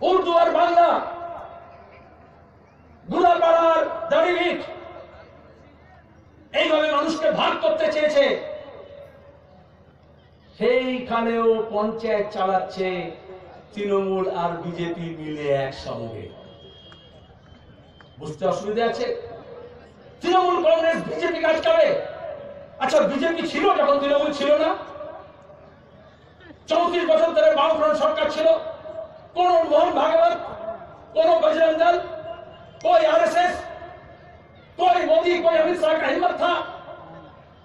উর্দু আর বাংলা। গুলাপাড়ার দাড়িভিট এইভাবে মানুষকে ভাগ করতে চেয়েছে। সেইখানেও পঞ্চায়েত চালাচ্ছে তৃণমূল আর বিজেপি মিলে একসঙ্গে। বুঝতে অসুবিধা আছে? তৃণমূল কংগ্রেস বিজেপি কাজ করে। আচ্ছা বিজেপি ছিল যখন তৃণমূল ছিল না? চৌত্রিশ বছর ধরে বামফ্রন্ট সরকার ছিল। কোন মোহন ভাগবত কোন बजरंग दल कोई आरएसएस कोई मोदी कोई अमित शाह का हिम्मत था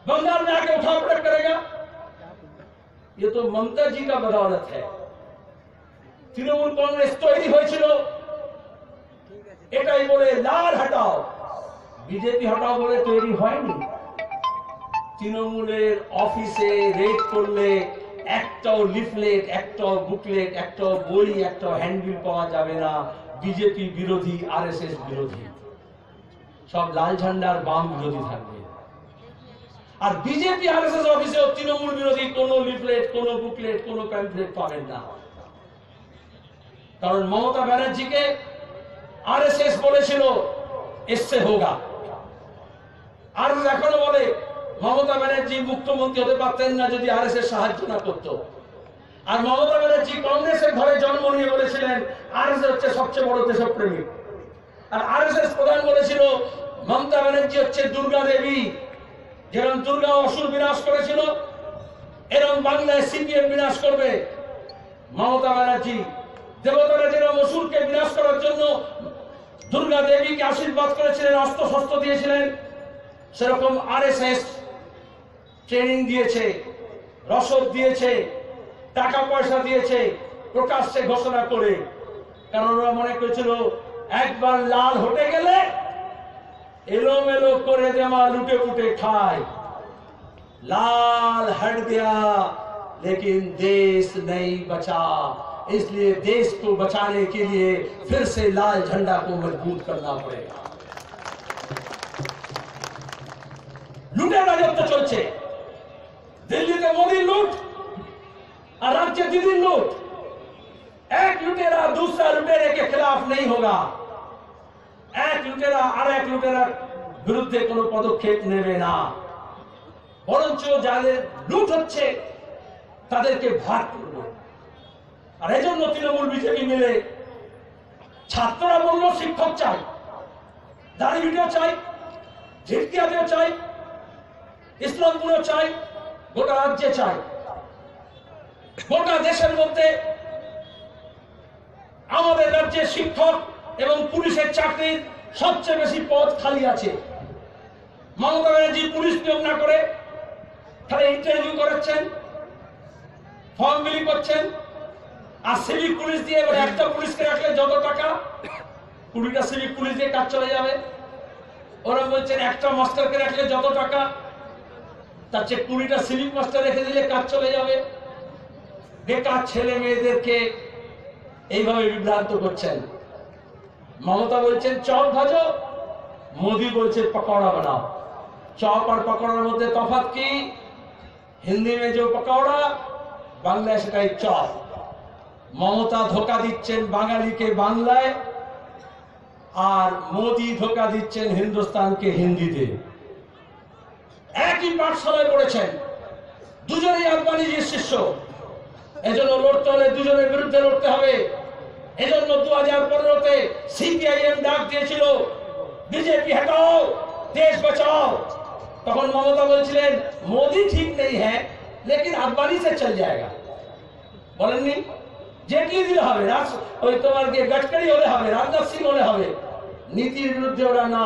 बंगाल में आके उठा पटक करेगा ये तो ममता जी का बदौलत है তৃণমূল কংগ্রেস তৈরি হয়েছিল এটাই বলে লাল হটাও বিজেপি হটাও বলে তৈরি হয়নি তৃণমূলের অফিসে রেড করলে একটাও লিফলেট, একটাও বুকলেট, একটাও বই, একটাও হ্যান্ডবিল পাওয়া যাবে না। বিজেপি বিরোধী, আরএসএস বিরোধী। সব লাল ঝান্ডার বাম বিরোধী থাকবে। আর বিজেপি আর এস এস অফিসেও তৃণমূল বিরোধী, কোনো লিফলেট, কোনো বুকলেট, কোনো প্যাম্পলেট পাবেন না। কারণ মমতা ব্যানার্জিকে আর এস এস বলেছিল, এসছে হোগা। আর এখনও বলে মমতা ব্যানার্জি মুখ্যমন্ত্রী হতে পারতেন না যদি আর সাহায্য না করত। আর মমতা ব্যানার্জি কংগ্রেসের ঘরে জন্ম নিয়ে বলেছিলেন, আর হচ্ছে সবচেয়ে বড় দেশপ্রেমী। আর আর প্রধান বলেছিল, মমতা ব্যানার্জি হচ্ছে দুর্গা দেবী। যেরকম দুর্গা অসুর বিনাশ করেছিল এরকম বাংলায় সিপিএম বিনাশ করবে। মমতা ব্যানার্জি দেবতারা যেরকম অসুরকে বিনাশ করার জন্য দুর্গা দেবীকে আশীর্বাদ করেছিলেন অস্ত্র শস্ত্র দিয়েছিলেন, সেরকম আরএসএস ট্রেনিং দিয়েছে রসদ দিয়েছে টাকা পয়সা দিয়েছে প্রকাশ্যে ঘোষণা করে কারণ ওরা মনে করেছিল একবার লাল হটে গেলে এলোমেলো করে দেওয়া লুটে পুটে খায় लाल हट गया लेकिन देश नहीं बचा इसलिए देश को बचाने के लिए फिर से लाल झंडा को मजबूत करना पड़ेगा লুটের রাজত্ব চলছে দিল্লিতে মোদির লুট और राज्य दीदी लूट एक लुटेरा दूसरा लुटेरे के खिलाफ नहीं होगा এক লুটেরা আর এক লুটেরার বিরুদ্ধে কোনো পদক্ষেপ নেবে না বরঞ্চ যাদের লুট হচ্ছে তাদেরকে ভাগ করবে আর এজন্য তৃণমূল বিজেপি মিলে ছাত্ররা বলল শিক্ষক চাই দাঁড়িয়ে চাই ঝিটকিয়াতেও চাই ইসলামপুরও চাই গোটা রাজ্যে চাই। গোটা দেশের মধ্যে আমাদের রাজ্যে শিক্ষক এবং পুলিশের চাকরির সবচেয়ে বেশি পদ খালি আছে। মমতা ব্যানার্জি পুলিশ নিয়োগ না করে তারা ইন্টারভিউ করাচ্ছেন ফর্ম বিলি করছেন, আর সিভিক পুলিশ দিয়ে এবার একটা পুলিশকে রাখলে যত টাকা, কুড়িটা সিভিক পুলিশ দিয়ে কাজ চলে যাবে। ওরা বলছেন একটা মাস্টারকে রাখলে যত টাকা তার চেয়ে কুড়িটা সিভিক মাস্টার রেখে দিলে কাজ চলে যাবে। বেকার ছেলে মেয়েদেরকে এইভাবে বিভ্রান্ত করছেন। মমতা বলছেন, চপ ভাজো। মোদি বলছে পকौड़ा বানাও। চপ আর পকোড়ার মধ্যে তফাৎ কি? হিন্দি মে যে পকौड़ा বাংলায় সেটাই চপ। মমতা ধোকা দিচ্ছেন বাঙালিকে বাংলায়, আর মোদি ধোকা দিচ্ছেন হিন্দুস্তানকে হিন্দিতে। একই পাঠশালায় পড়েছেন। দুজনেই আফগানিজির শিষ্য। এজন্য লড়তে হলে দুজনের বিরুদ্ধে লড়তে হবে। এজন্য দু হাজার পনেরোতে সিপিআইএম ডাক দিয়েছিল, বিজেপি হটাও, দেশ বাঁচাও। তখন মমতা বলছিলেন, মোদি ঠিক নেই হ্যাঁ লেকিন আফগানি সে চল যায়গা বলেননি জেটলি দিলে হবে? ওই তোমার গিয়ে গডকারি হলে হবে, রাজনাথ সিং হলে হবে। নীতির বিরুদ্ধে ওরা না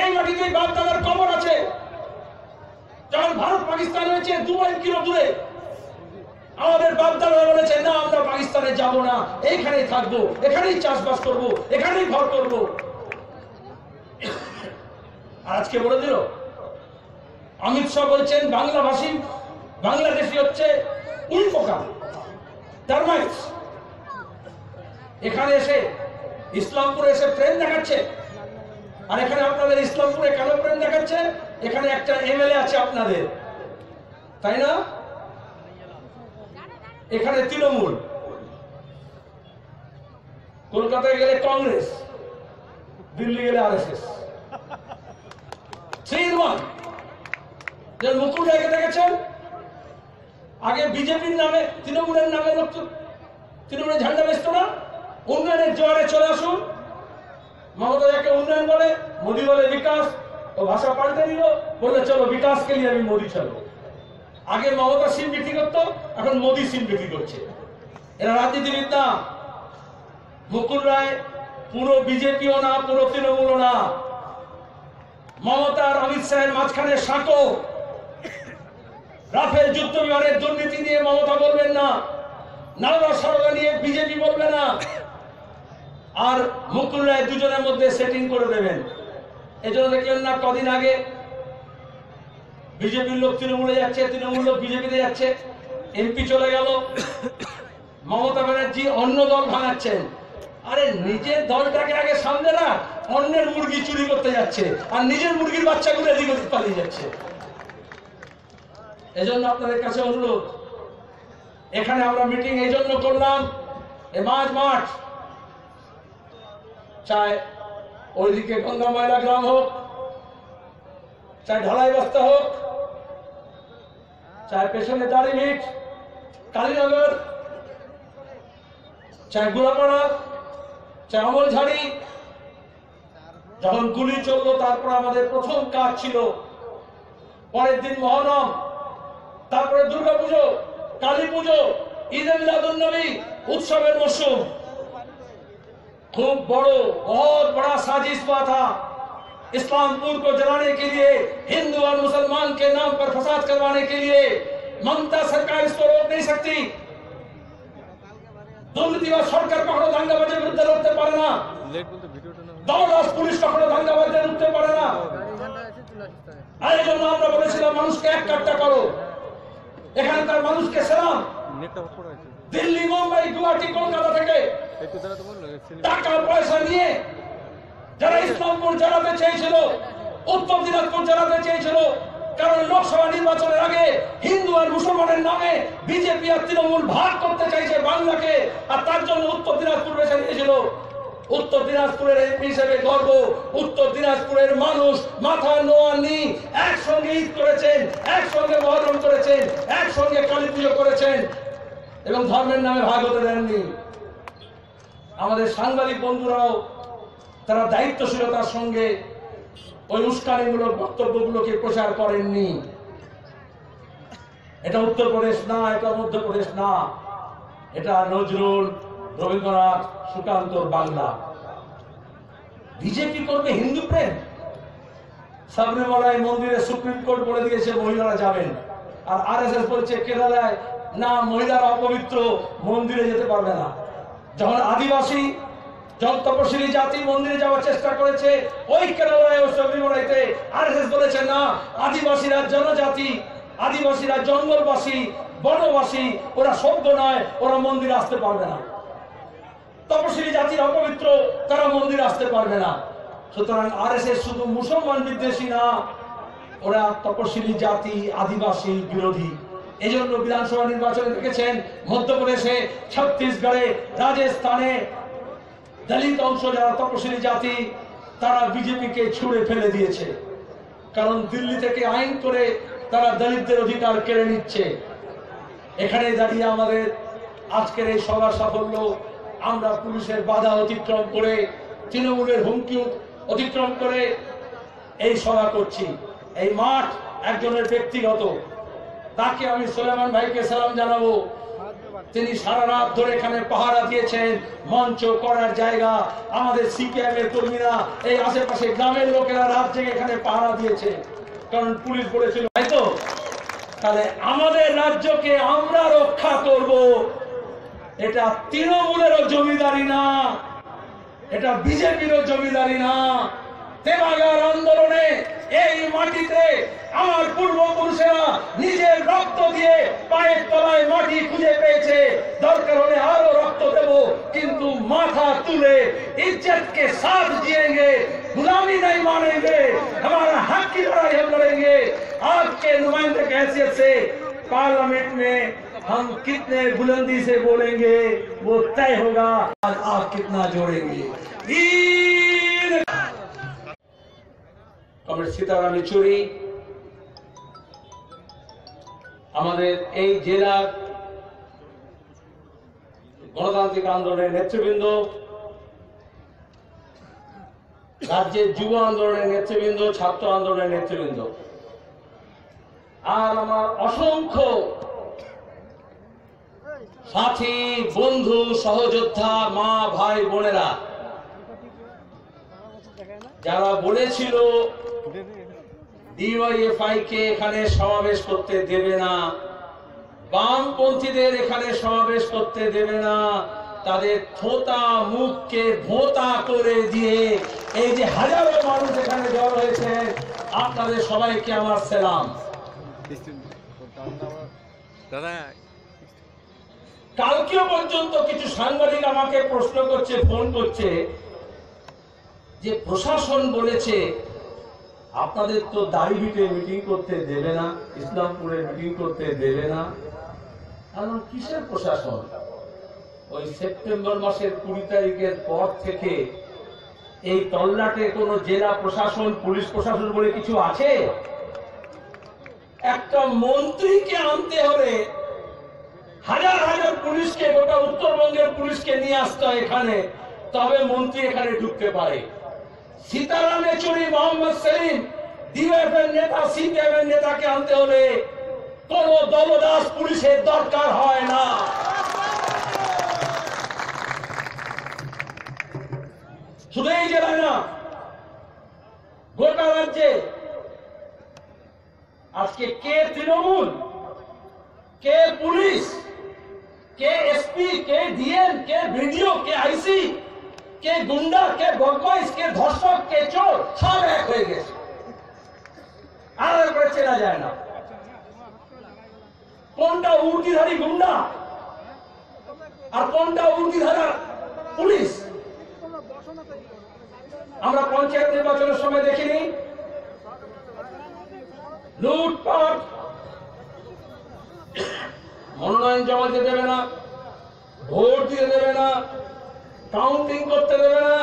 এই মাটিতে বাপ দাদার কবর আছে। যখন ভারত পাকিস্তান হয়েছে, দু মাইল কিলো দূরে। আমাদের বাপদাদারা বলেছে, না, আমরা পাকিস্তানে যাব না। এইখানেই থাকব, এখানেই চাষবাস করব, এখানেই ঘর করব। আজকে বলে দিল, অমিত শাহ বলছেন বাংলা ভাষী বাংলাদেশি হচ্ছে উল্পোকা টার্মাইটস এখানে এসে ইসলামপুরে এসে প্রেম দেখাচ্ছে। আর এখানে আপনাদের ইসলামপুরে কেন প্রেম দেখাচ্ছে? এখানে একটা এমএলএ আছে আপনাদের। তাই না? এখানে তৃণমূল। কলকাতায় গেলে কংগ্রেস, দিল্লি গেলে আর এস এস মুকুল রায়কে দেখেছেন? আগে বিজেপির নামে, তৃণমূলের নামে তৃণমূলের ঝান্ডা বেচত না? উন্নয়নের জোয়ারে চলে আসুন। মমতা উন্নয়ন বলে, মোদী বলে বিকাশ ও ভাষা পাল্টে দিল, বললে, চলো, বিকাশকে নিয়ে আমি মোদী চলো আগে মমতা সিম বিক্রি করতো, এখন মোদী সিম বিক্রি করছে। এরা রাজনীতিবিদ না। মুকুল রায়, পুরো বিজেপিও না, পুরো তৃণমূলও না। মমতা আর অমিত শাহের মাঝখানে সাঁকো। রাফেল যুদ্ধ বিমানের দুর্নীতি নিয়ে মমতা বলবেন না। নালদা সরকার নিয়ে বিজেপি বলবে না। আর মুকুল রায় দুজনের মধ্যে সেটিং করে দেবেন। এজন্য দেখলেন না কদিন আগে বিজেপির লোক তৃণমূলে যাচ্ছে, তৃণমূল লোক বিজেপিতে যাচ্ছে, এমপি চলে গেল, মমতা ব্যানার্জি অন্য দল ভাঙাচ্ছেন। আরে নিজের দলটাকে আগে সামনে না অন্যের মুরগি চুরি করতে যাচ্ছে, আর নিজের মুরগির বাচ্চাগুলো এদিক ওদিক পালিয়ে যাচ্ছে। এজন্য আপনাদের কাছে অনুরোধ, এখানে আমরা মিটিং এই জন্য করলাম, এ মাঝ মাঠ। চায় ওইদিকে গঙ্গা ময়লা গ্রাম হোক চাই ঢালাই বস্তা হোক চাই পেছনে দাড়িভিট কালীনগর চাই গুড়াপাড়া চাই অমলঝাড়ি। যখন গুলি চলল, তারপর আমাদের প্রথম কাজ ছিল পরের দিন মহরম, তারপরে দুর্গা পুজো কালী পুজো ঈদ উৎসবের মরশুম। खूब बड़ो बहुत बड़ा साजिश हुआ था इस्लामपुर को जलाने के लिए हिंदू और मुसलमान के नाम पर फसाद करवाने के लिए ममता सरकार इसको रोक नहीं सकती দুর্নীতি বা সরকার কখনো দাঙ্গাবাজের বিরুদ্ধে লড়তে পারে না লেট বলতে ভিডিওটা না দলদাস পুলিশ কখনো দাঙ্গাবাজের উঠতে পারে না আর এই জন্য আমরা বলেছিলাম মানুষকে এক কাটটা করো এখানকার মানুষকে সেলাম নেটটা অফ করা আছে দিল্লি মুম্বাই গুয়াহাটি কলকাতা টাকা পয়সা নিয়ে। যারা ইসলামপুর জ্বালাতে চেয়েছিল, উত্তর দিনাজপুর জ্বালাতে চেয়েছিল, কারণ লোকসভা নির্বাচনের আগে হিন্দু আর মুসলমানের নামে বিজেপি আর তৃণমূল ভাগ করতে চাইছে বাংলাকে, আর তার জন্য উত্তর দিনাজপুর বেছে নিয়েছিল। উত্তর দিনাজপুরের এমপি হিসেবে গর্ব, উত্তর দিনাজপুরের মানুষ মাথা নোয়া নি একসঙ্গে ঈদ করেছেন, একসঙ্গে মহরম করেছেন, একসঙ্গে কালী পুজো করেছেন, এবং ধর্মের নামে ভাগ হতে দেননি। আমাদের সাংবাদিক বন্ধুরাও তারা দায়িত্বশীলতার সঙ্গে ওই উস্কানিমূলক বক্তব্যগুলোকে প্রচার করেননি। এটা উত্তরপ্রদেশ না, এটা মধ্যপ্রদেশ না। এটা নজরুল, রবীন্দ্রনাথ সুকান্তর বাংলা। বিজেপি করবে হিন্দু প্রেম? সাবরিমালায় মন্দিরে সুপ্রিম কোর্ট বলে দিয়েছে মহিলারা যাবেন। আর আর এস এস বলছে, কেরালায় না, মহিলারা অপবিত্র, মন্দিরে যেতে পারবে না। যখন আদিবাসী, যখন তপশিলি জাতি মন্দিরে যাওয়ার চেষ্টা করেছে ওই কেরালায় ও আর এস বলেছে, না, আদিবাসীরা জনজাতি, আদিবাসীরা জঙ্গলবাসী, বনবাসী, ওরা সভ্য নয়, ওরা মন্দিরে আসতে পারবে না। তপশিলি জাতির অপবিত্র, তারা মন্দিরে আসতে পারবে না। সুতরাং আর এস শুধু মুসলমান বিদ্বেষী না, ওরা তপশিলি জাতি, আদিবাসী বিরোধী। এই জন্য বিধানসভা নির্বাচনে দেখেছেন, মধ্যপ্রদেশে ছত্তিশগড়ে, রাজস্থানে দলিত অংশ যারা তপশিলি জাতি, তারা বিজেপিকে ছুড়ে ফেলে দিয়েছে। কারণ দিল্লি থেকে আইন করে তারা দলিতদের অধিকার কেড়ে নিচ্ছে। এখানে দাঁড়িয়ে আমাদের আজকের এই সভা সাফল্য, আমরা পুলিশের বাধা অতিক্রম করে, তৃণমূলের হুমকি অতিক্রম করে এই সভা করছি। এই মাঠ একজনের ব্যক্তিগত তাকে আমি সোলেমান ভাইকে সালাম জানাব। তিনি সারা রাত ধরে এখানে পাহারা দিয়েছেন। মঞ্চ করার জায়গা, আমাদের সিপিএম এর কর্মীরা, এই আশেপাশে গ্রামের লোকেরা রাত জেগে এখানে পাহারা দিয়েছে। কারণ পুলিশ বলেছিল তাই তো, তাহলে আমাদের রাজ্যকে আমরা রক্ষা করব। এটা তৃণমূলেরও জমিদারি না, এটা বিজেপিরও জমিদারি না। তেবাগার আন্দোলনে এই মাটিতে আমার পূর্বপুরুষেরা নিজের রক্ত দিয়ে পায়ের তলায় মাটি খুঁজে পেয়েছে দরকার হলে আরো রক্ত দেব কিন্তু माथा तुले इज्जत के साथ जिएंगे गुलामी नहीं मानेंगे हमारा हक की लड़ाई हम लड़ेंगे आपके नुमाइंदे की हैसियत से पार्लियामेंट में हम कितने बुलंदी से बोलेंगे वो तय होगा आज आप कितना जोड़ेंगे वीर কমরেড সীতারাম ইচুরি। আমাদের এই জেলার গণতান্ত্রিক আন্দোলনের নেতৃবৃন্দ, রাজ্যের যুব আন্দোলনের নেতৃবৃন্দ, ছাত্র আন্দোলনের নেতৃবৃন্দ। আর আমার অসংখ্য সাথী, বন্ধু, সহযোদ্ধা, মা, ভাই, বোনেরা, যারা বলেছিল ডিওয়াইএফআই কে এখানে সমাবেশ করতে দেবে না। বামপন্থীদের এখানে সমাবেশ করতে দেবে না। তাদের থোতা মুখকে ভোতা করে দিয়ে এই যে হাজারো মানুষ এখানে জড় হয়েছে আপনাদের সবাইকে আমার সেলাম। কালকেও পর্যন্ত কিছু সাংবাদিক আমাকে প্রশ্ন করছে ফোন করছে যে প্রশাসন বলেছে আপনাদের তো দাড়ি দাড়িভিটে মিটিং করতে দেবে না, ইসলামপুরে মিটিং করতে দেবে না। কারণ কিসের প্রশাসন? ওই সেপ্টেম্বর মাসের কুড়ি তারিখের পর থেকে এই তল্লাটে কোনো জেলা প্রশাসন, পুলিশ প্রশাসন বলে কিছু আছে? একটা মন্ত্রীকে আনতে হবে হাজার হাজার পুলিশকে, গোটা উত্তরবঙ্গের পুলিশকে নিয়ে আসতে এখানে। তবে মন্ত্রী এখানে ঢুকতে পারে। সীতারাম চুরি মোহাম্মদ সেলিম ডিএফ এর নেতা সিপিএম এর নেতাকে আনতে হলে কোন দলদাস পুলিশের দরকার হয় না। শুধু এই জেলায় না, গোটা রাজ্যে আজকে কে তৃণমূল, কে পুলিশ, কে এসপি, কে ডিএম, কে ভিডিও কে আইসি কে গুন্ডা, কে বদমাইশ, কে ধর্ষক, কে চোর, সব এক হয়ে গেছে। আর করে চেনা যায় না। কোনটা উর্দিধারী গুন্ডা আর কোনটা উর্দিধারা পুলিশ? আমরা পঞ্চায়েত নির্বাচনের সময় দেখিনি। লুটপাট, মনোনয়ন জমা দিতে দেবে না, ভোট দিতে দেবে না। কাউন্টিং করতে দেবে না।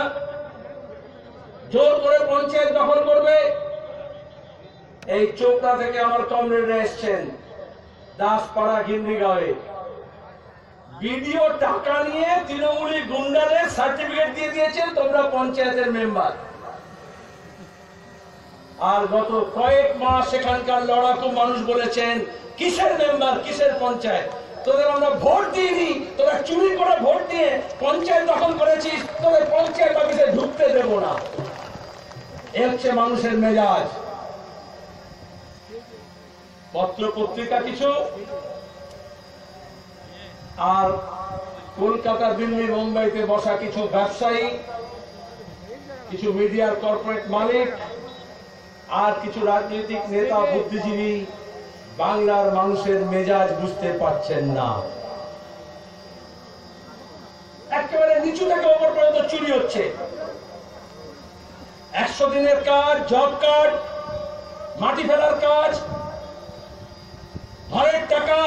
জোর করে পঞ্চায়েত দখল করবে। এই চোপড়া থেকে আমার কমরেডরা এসছেন। দাসপাড়া গিন্দিগাঁওয়ে বিডিও টাকা নিয়ে তৃণমূলী গুন্ডাদের সার্টিফিকেট দিয়ে দিয়েছেন তোমরা পঞ্চায়েতের মেম্বার আর গত কয়েক মাস সেখানকার লড়াকু মানুষ বলেছেন, কিসের মেম্বার কিসের পঞ্চায়েত? তোদের আমরা ভোট দিইনি, তোরা চুরি করে ভোট দিয়ে পঞ্চায়েত দখল করেছিস, তোদের পঞ্চায়েত অফিসে ঢুকতে দেব না। এ হচ্ছে মানুষের মেজাজ। পত্র পত্রিকা কিছু? আর কলকাতা, দিল্লি, মুম্বাইতে বসা কিছু ব্যবসায়ী, কিছু মিডিয়ার কর্পোরেট মালিক, আর কিছু রাজনৈতিক নেতা, বুদ্ধিজীবী বাংলার মানুষের মেজাজ বুঝতে পারছেন না। একেবারে নিচু থেকে ওপর পর্যন্ত চুরি হচ্ছে। একশো দিনের কাজ জব কার্ড মাটি ফেলার কাজ, ঘরের টাকা,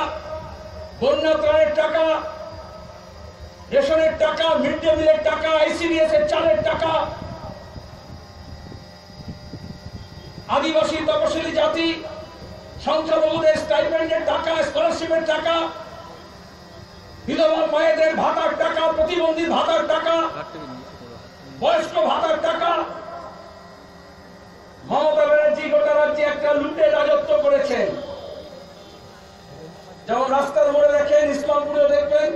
বন্যা ত্রাণের টাকা, রেশনের টাকা, মিড ডে মিলের টাকা, আইসিডিএস এর চালের টাকা। আদিবাসী তপশিলি জাতি সংখ্যালঘুদের স্টাইপেন্ডের টাকা স্কলারশিপের টাকা, বিধবা মায়েদের ভাতার টাকা, প্রতিবন্ধী ভাতার টাকা, বয়স্ক ভাতার টাকা। মমতা ব্যানার্জি, গোটা রাজ্যে একটা লুটে রাজত্ব করেছেন। যেমন রাস্তার মোড়ে দেখেন ইসলামপুরে দেখবেন,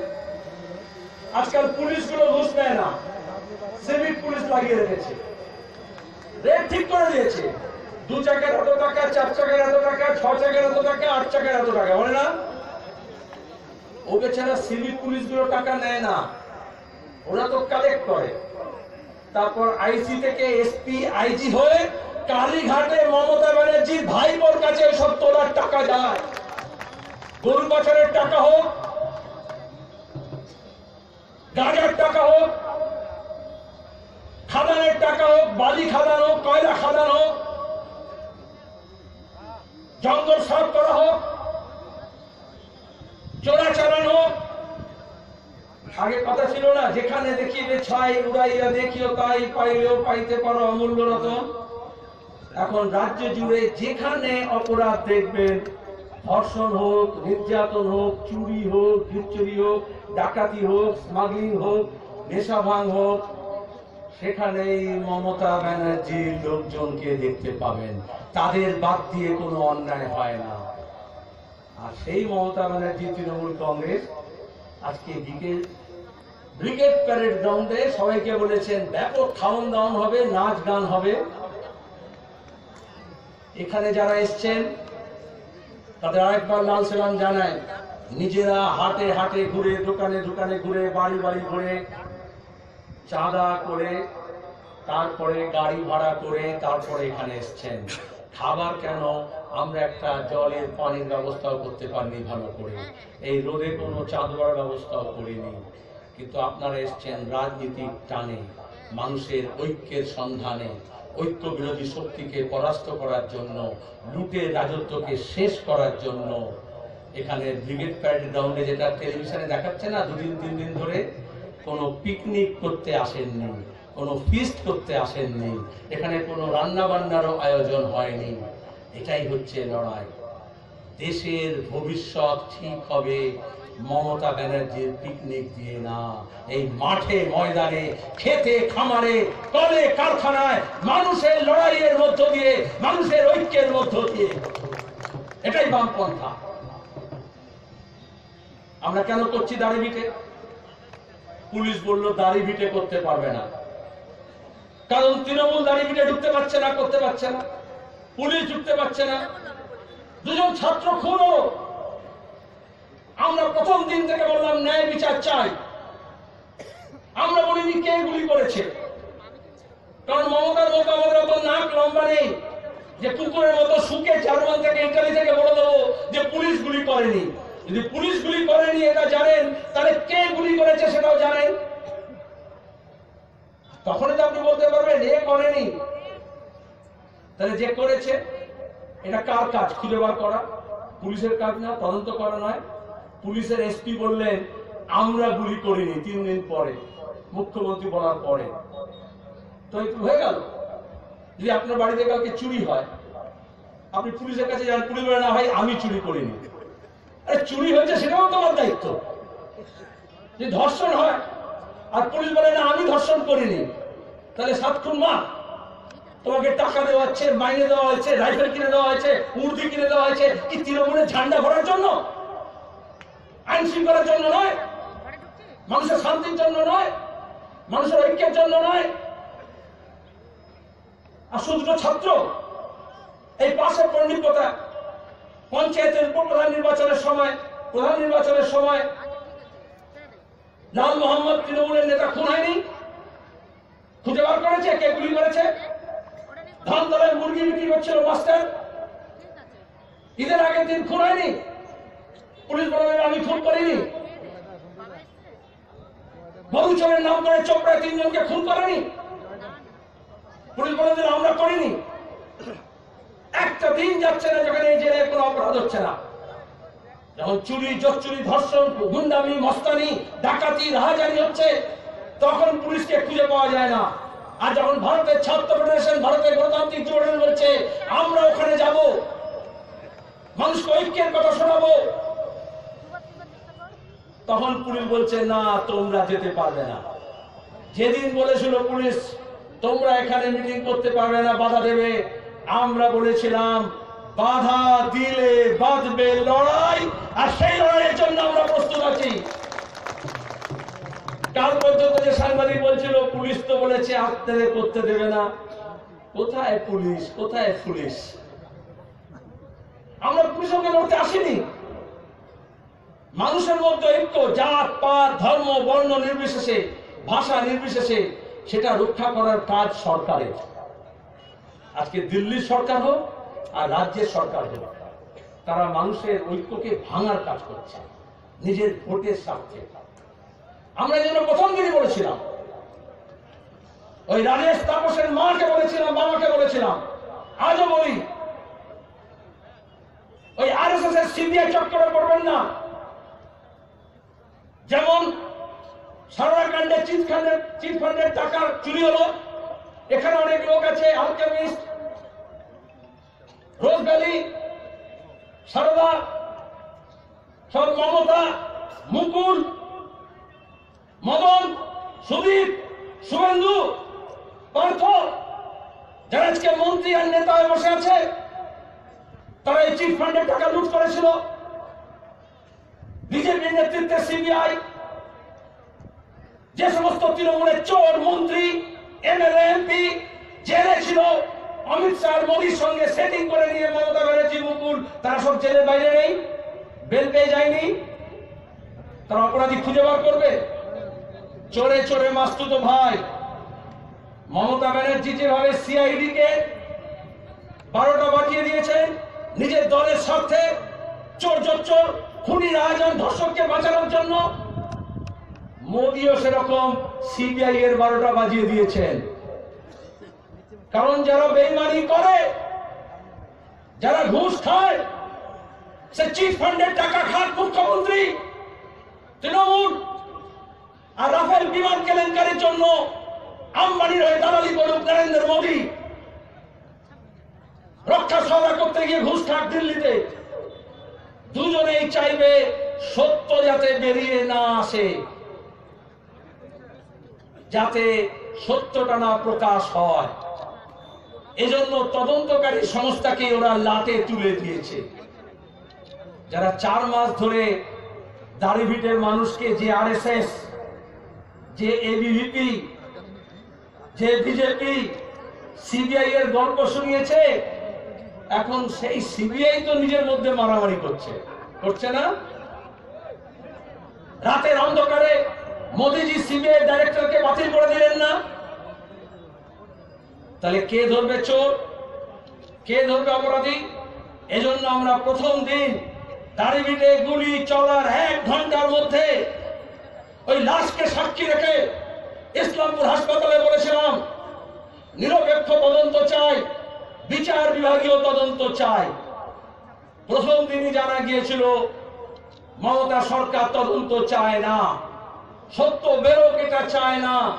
আজকাল পুলিশগুলো ঘুষ নেয় না। সিভিক পুলিশ লাগিয়ে রেখেছে। রেট ঠিক করে দিয়েছে। দু চাকার এত টাকা, চার চাকার এত টাকা, ছ চাকার এত টাকা, আট চাকার এত টাকা, বলে না? ও বেচারা সিভিক পুলিশগুলো টাকা নেয় না। ওরা তো কালেক্ট করে। তারপর আইসি থেকে এসপি, আইজি হয়ে কালীঘাটে মমতা ব্যানার্জির ভাইপোর কাছে সব তোলার টাকা যায়। গরু বছরের টাকা হোক, গাঁজার টাকা হোক, খাদানের টাকা হোক, বালি খাদান হোক, কয়লা খাদান হোক জঙ্গল সাফ করা হোক চোরাচালান হোক আগে কথা ছিল না, যেখানে দেখিবে ছাই উড়াইয়া দেখিও তাই পাইলেও পাইতে পারো অমূল্য রতন। এখন রাজ্য জুড়ে যেখানে অপরাধ দেখবেন, ধর্ষণ হোক, নির্যাতন হোক, চুরি হোক ভিচুরি হোক, ডাকাতি হোক, স্মাগলিং হোক নেশা ভাঙ হোক সেখানেই মমতা ব্যানার্জির লোকজনকে দেখতে পাবেন। তাদের বাদ দিয়ে কোনো অন্যায় হয় না। আর সেই মমতা ব্যানার্জি, তৃণমূল কংগ্রেস, আজকে দিকে ব্রিগেড প্যারেড গ্রাউন্ডে সবাইকে বলেছেন, ব্যাপক খাওয়ান দাওন হবে, নাচ গান হবে। এখানে যারা এসছেন, তাদের আরেকবার লাল সেলাম জানায় নিজেরা হাটে হাটে ঘুরে, দোকানে দোকানে ঘুরে, বাড়ি বাড়ি ঘুরে চাঁদা করে, তারপরে গাড়ি ভাড়া করে, তারপরে এখানে এসছেন। খাবার কেন আমরা একটা জলের পানির ব্যবস্থাও করতে পারিনি ভালো করে। এই রোদে কোনো চাঁদোয়ার ব্যবস্থাও করিনি। কিন্তু আপনারা এসছেন রাজনীতির টানে, মানুষের ঐক্যের সন্ধানে ঐক্য বিরোধী শক্তিকে পরাস্ত করার জন্য, লুটের রাজত্বকে শেষ করার জন্য। এখানে ব্রিগেড প্যারেড গ্রাউন্ডে যেটা টেলিভিশনে দেখাচ্ছে না, দুদিন, তিন দিন ধরে কোনো পিকনিক করতে আসেননি কোনো ফিস্ট করতে আসেননি এখানে কোনো রান্না বান্নারও আয়োজন হয়নি। এটাই হচ্ছে লড়াই। দেশের ভবিষ্যৎ ঠিক হবে, মমতা ব্যানার্জির পিকনিক দিয়ে না। এই মাঠে, ময়দানে, খেতে, খামারে কলে কারখানায় মানুষের লড়াইয়ের মধ্য দিয়ে, মানুষের ঐক্যের মধ্য দিয়ে। এটাই বামপন্থা। আমরা কেন করছি দাড়ি ভিটে পুলিশ বলল, দাড়ি ভিটে করতে পারবে না। কারণ তৃণমূল দাড়ি ভিটে ঢুকতে পারছে না, করতে পারছে না। পুলিশ ঢুকতে পারছে না। দুজন ছাত্র খুন হলো। আমরা প্রথম দিন থেকে বললাম, ন্যায় বিচার চাই। আমরা বলিনি, কে গুলি করেছে? কারণ মমতার মতো আমাদের অত নাক লম্বা নেই। যে কুকুরের মতো শুকে, জার্মান থেকে, ইটালি থেকে বলে দেবো যে পুলিশ গুলি করেনি। যদি পুলিশ গুলি করেনি, এটা জানেন, তাহলে কে গুলি করেছে সেটাও জানেন। তখনই তো আপনি বলতে পারবেন, এ করেনি। তাহলে যে করেছে, এটা কার কাজ? খুঁজে বার করা। পুলিশের কাজ না, তদন্ত করা নয়। পুলিশের এসপি বললেন আমরা গুলি করিনি তিন দিন পরে, মুখ্যমন্ত্রী বলার পরে। তো একটু হয়ে গেল। যদি আপনার বাড়িতে কাউকে চুরি হয়, আপনি পুলিশের কাছে যান, পুলিশ বলে, না ভাই, আমি চুরি করিনি। আরে চুরি হয়েছে সেটাও তোমার দায়িত্ব। যে ধর্ষণ হয়, আর পুলিশ বলে, না, আমি ধর্ষণ করিনি। তাহলে সাত খুন মা, তোমাকে টাকা দেওয়া হচ্ছে, মাইনে দেওয়া হয়েছে রাইফেল কিনে দেওয়া হয়েছে উর্দি কিনে দেওয়া হয়েছে কি তৃণমূলের ঝান্ডা ভরার জন্য? আইন শৃঙ্খলার জন্য নয়। মানুষের শান্তির জন্য নয়। মানুষের ঐক্যের জন্য নয়। আর শুধু ছাত্র, এই পাশে পণ্ডিততা পঞ্চায়েতের উপপ্রধান নির্বাচনের সময়, প্রধান নির্বাচনের সময় লাল মোহাম্মদ তৃণমূলের নেতা খুন হয়নি? খুঁজে বার করেছে? কে গুলি করেছে? ধানতলায় মুরগি বিক্রি করছিল মাস্টার। ঈদের আগের দিন খুন হয়নি? পুলিশ বলে আমি খুন করিনি। মধুচরের নাম করে চোপড়ায় তিনজনকে খুন করেনি? পুলিশ বলে আমরা করিনি। একটা দিন যাচ্ছে না যেখানে এই জেলায় কোনো অপরাধ হচ্ছে না। যখন চুরি চুরি ধর্ষণ, গুন্ডামি, মস্তানি, ডাকাতি রাহাজানি হচ্ছে, তখন পুলিশকে খুঁজে পাওয়া যায় না। আর যখন ভারতের ছাত্র ফেডারেশন, ভারতের গণতান্ত্রিক জোটের বলছে আমরা ওখানে যাব, মানুষকে ঐক্যের কথা শোনাবো। তখন পুলিশ বলছে, না, তোমরা যেতে পারবে না। যেদিন বলেছিল পুলিশ, তোমরা এখানে মিটিং করতে পারবে না, বাধা দেবে। আমরা বলেছিলাম, বাধা দিলে বাঁধবে লড়াই, আর সেই লড়াইয়ের জন্য আমরা প্রস্তুত আছি। কাল পর্যন্ত যে সাংবাদিক বলছিল, পুলিশ তো বলেছে আপনাদের করতে দেবে না। কোথায় পুলিশ? কোথায় পুলিশ? আমরা পুলিশকে লড়তে আসিনি। মানুষের মধ্যে ঐক্য, জাত, পাত, ধর্ম, বর্ণ নির্বিশেষে, ভাষা নির্বিশেষে, সেটা রক্ষা করার কাজ সরকারের। আজকে দিল্লির সরকার হোক আর রাজ্যের সরকার হোক, তারা মানুষের ঐক্যকে ভাঙার কাজ করছে, নিজের ভোটের স্বার্থে। আমরা যেন প্রথম দিনই বলেছিলাম, ওই রাজেশ তাপসের মাকে বলেছিলাম, বাবাকে বলেছিলাম, আজও বলি, ওই আর এস এস এর সিবিআই চক্করে পড়বেন না। যেমন সারদা কাণ্ডে চিট ফান্ডের চিট ফান্ডের টাকা চুরি হলো এখানে অনেক লোক আছে আলকেমিস্ট রোজ ভ্যালি সারদা সব মমতা, মুকুল, মদন, সুদীপ, শুভেন্দু, পার্থ, যারা আজকে মন্ত্রী আর নেতা বসে আছে, তারা এই চিট ফান্ডের টাকা লুট করেছিল। বিজেপির নেতৃত্বে সিবিআই, যে সমস্ত তৃণমূলের চোর, মন্ত্রী এমএলএ এমপি জেলে ছিল। অমিত শাহ মোদীর সঙ্গে সেটিং করে নিয়ে মমতা ব্যানার্জি মুকুল, তারা সব জেলের বাইরে নেই, বেল পেয়ে যায়নি। তারা অপরাধী খুঁজে বার করবে। চোরে চোরে মাস্তুত ভাই। মমতা ব্যানার্জি যেভাবে সিআইডি কে বারোটা বাজিয়ে দিয়েছেন, নিজের দলের স্বার্থে চোর চোর চোর খুনি রাজন ধর্ষককে বাঁচানোর জন্য মোদিও সেরকম সিবিআই এর বারোটা বাজিয়ে দিয়েছেন। কারণ যারা বেইমানি করে, যারা ঘুষ খায়, সে চিট ফান্ডের টাকা খাত মুখ্যমন্ত্রী তৃণমূল আর রাফেল বিমান কেলেঙ্কারির জন্য আম্বানির হয়ে দালালি করুক নরেন্দ্র মোদী। রক্ষা সভা করতে গিয়ে ঘুষ খাক দিল্লিতে। দুজনেই চাইবে সত্য যাতে বেরিয়ে না আসে। যাতে সত্যটা না প্রকাশ হয়। এজন্য তদন্তকারী সংস্থাকে ওরা লাটে তুলে দিয়েছে। যারা চার মাস ধরে দাড়িভিটের মানুষকে যে আরএসএস, যে এবিভিপি, যে বিজেপি, সিবিআই এর গল্প শুনিয়েছে, এখন সেই সিবিআই তো নিজের মধ্যে মারামারি করছে। করছে না? রাতের অন্ধকারে মোদিজি সিবিআই ডাইরেক্টরকে বাতিল করে দিলেন না? তাহলে কে ধরবে চোর? কে ধরবে অপরাধী? এজন্য আমরা প্রথম দিন দাড়িভিটে গুলি চলার এক ঘণ্টার মধ্যে ওই লাশকে সাক্ষী রেখে ইসলামপুর হাসপাতালে বলেছিলাম, নিরপেক্ষ তদন্ত চাই, বিচার বিভাগীয় তদন্ত চাই। প্রথম দিনই জানা গিয়েছিল, মমতা সরকার তদন্ত চায় না। সত্য বেরোক, এটা চায় না।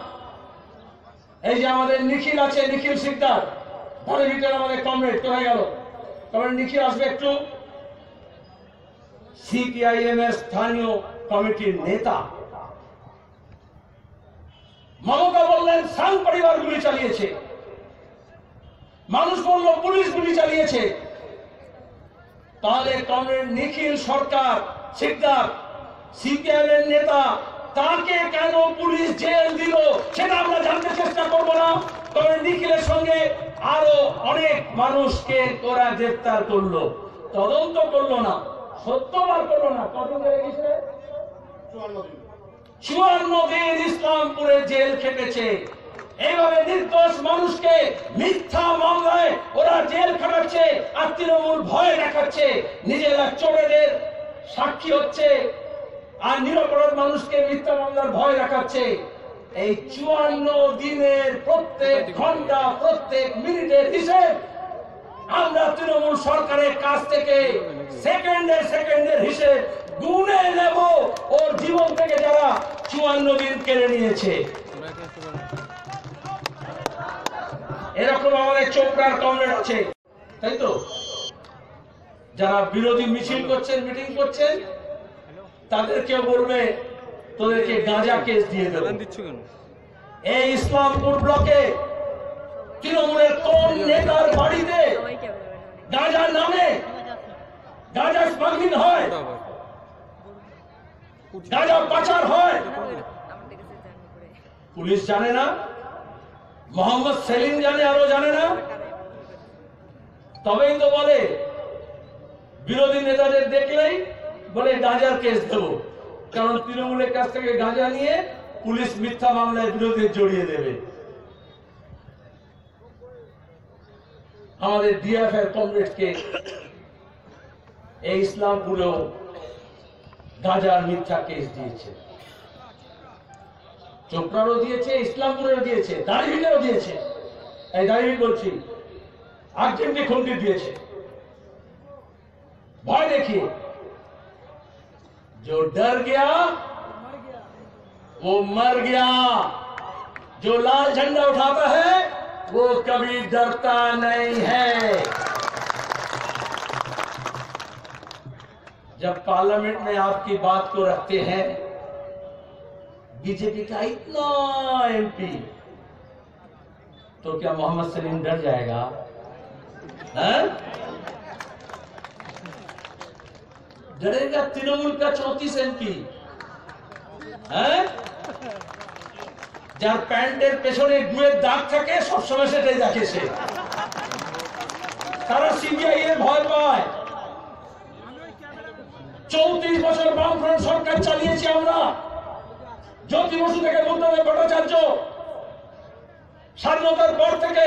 এই যে আমাদের নিখিল আছে, নিখিল সিকদার। ধরে ভিতরে আমাদের কমরেড কোথায় গেল? তবে নিখিল আসবে একটু। সিপিআইএম এর স্থানীয় কমিটির নেতা। মমতা বললেন, সাং পরিবার গুলি চালিয়েছে। মানুষ বলল পুলিশ গুলি চালিয়েছে। তাহলে কমরেড নিখিল সরকার, সিকদার সিপিআইএম এর নেতা তাকে কেন পুলিশ জেল দিল, সেটা আমরা জানতে চেষ্টা করব না। তবে নিখিলের সঙ্গে আরও অনেক মানুষকে ওরা গ্রেফতার করল। তদন্ত করল না, সত্যবার করল না। কদিন গেছে? চুয়ান্ন দিন ইসলামপুরে জেল খেটেছে। এইভাবে নির্দোষ মানুষকে মিথ্যা মামলায় ওরা জেল খাটাচ্ছে আর তৃণমূল ভয় দেখাচ্ছে। নিজেরা চোরেদের সাক্ষী হচ্ছে। আর নিরপরাধ মানুষকে মিথ্যা মামলার ভয় দেখাচ্ছে। এই চুয়ান্ন দিনের প্রত্যেক ঘণ্টা, প্রত্যেক মিনিটের হিসেব আমরা তৃণমূল সরকারের কাছ থেকে সেকেন্ডে সেকেন্ডের হিসেব গুনে নেব ওর জীবন থেকে যারা চুয়ান্ন দিন কেড়ে নিয়েছে। এরকম আমাদের চোপড়ার কমরেড আছে। তাই তো? যারা বিরোধী মিছিল করছেন, মিটিং করছেন তাদেরকেও বলবে তোদেরকে গাঁজা কেস দিয়ে দেবো। এই ইসলামপুর ব্লকে তৃণমূলের কোন নেতার বাড়িতে গাঁজার নামে? গাঁজা স্মাগলিং হয়? গাঁজা পাচার হয়? পুলিশ জানে না? মোহাম্মদ সেলিম জানে আরও জানে না? তবেই তো বলে বিরোধী নেতাদের দেখলেই বলে গাঁজার কেস দেবো কারণ তৃণমূলের কাছ থেকে গাঁজা নিয়ে পুলিশ মিথ্যা মামলায় বিরোধী জড়িয়ে দেবে। আমাদের ডিএফআর কমরেডকে এই ইসলামপুরেও গাঁজার মিথ্যা কেস দিয়েছে। চোপড়ারও দিয়েছে ইসলামপুরেও দিয়েছে দাঁড়িয়ে দিয়েছে। এই দাঁড়িয়ে বলছি আর্জেন্টি খুন্তি দিয়েছে। ভয় দেখিए जो डर गया, वो मर गया। जो लाल झंडा उठाता है, वो कभी डरता नहीं है। जब पार्लियामेंट में आपकी बात को रखते हैं, बीजेपी का इतना एमपी तो क्या मोहम्मद सलीम डर जाएगा? हैं? डरेगा तृणमूल का चौतीस एमपी হ্যাঁ যার প্যান্টের পেছনে দুয়ের দাগ থাকে সবসময় সেটাই দেখে সে তারা সিবিআই এর ভয় পায় চৌত্রিশ বছর বামফ্রন্ট সরকার চালিয়েছি আমরা জ্যোতি বসু থেকে বুদ্ধদেব ভট্টাচার্য স্বাধীনতার পর থেকে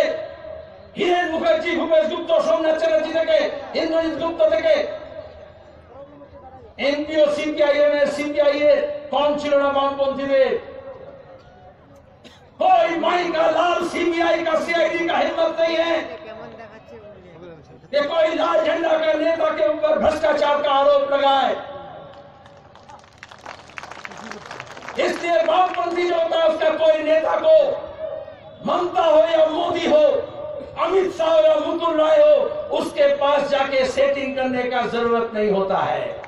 হীরেন মুখার্জি ভূপেশ গুপ্ত সোমনাথ চ্যাটার্জি থেকে ইন্দ্রজিৎ গুপ্ত থেকে এনপিও সিপিআইএম এর সিপিআই এর কম ছিল না বামপন্থীদের कोई माई का लाल सीबीआई का सीआईडी का हिम्मत नहीं है कि कोई लाल झंडा का नेता के ऊपर भ्रष्टाचार का आरोप लगाए इसलिए वामपंथी जो होता है उसका कोई नेता को ममता हो या मोदी हो अमित शाह हो या मुकुल राय हो उसके पास जाके सेटिंग करने का जरूरत नहीं होता है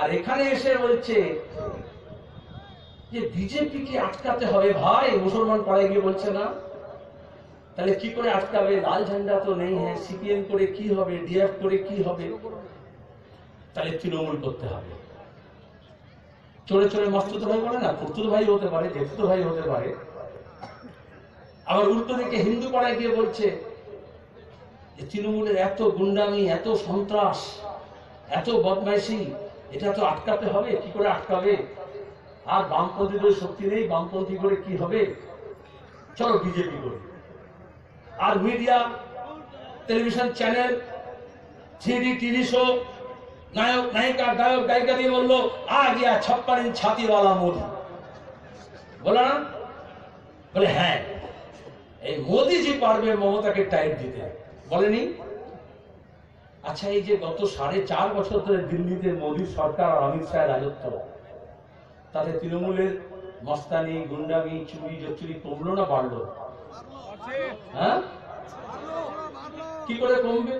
আর এখানে এসে বলছে যে বিজেপি কে আটকাতে হবে ভাই, মুসলমান পাড়ায় গিয়ে বলছে না। তাহলে কি করে আটকাবে? লাল ঝান্ডা তো নেই হ্যাঁ সিপিএম করে কি হবে? ডিএফ করে কি হবে? তাহলে তৃণমূল করতে হবে। চোরে চোরে মস্তুত ভাই বলে না ফুর্তুত ভাই হতে পারে জেঠুত ভাই হতে পারে। আবার উল্টো দিকে হিন্দু পাড়ায় গিয়ে বলছে তৃণমূলের এত গুন্ডামি, এত সন্ত্রাস, এত বদমাইশি এটা তো আটকাতে হবে, কি করে আটকাবে? আর বামপন্থীদের শক্তি নেই, বামপন্থী করে কি হবে? চলো বিজেপি করে। আর media, television channel three TV show, নায়ক নায়িকা গায়ক গায়িকা দিয়ে বলল, আ গিয়া ছপ্পন ইঞ্চ ছাতিওয়ালা মোদি। বলো না? বলে হ্যাঁ এই মোদিজি পারবে, মমতাকে টাইট দিতে। বলেনি? আচ্ছা এই যে গত সাড়ে চার বছর ধরে দিল্লিতে মোদী সরকার আর অমিত শাহের রাজত্ব, তাতে তৃণমূলের মস্তানি, গুন্ডামি, চুরি জচুরি কমলো না বাড়লো? হ্যাঁ? কি করে কমবে?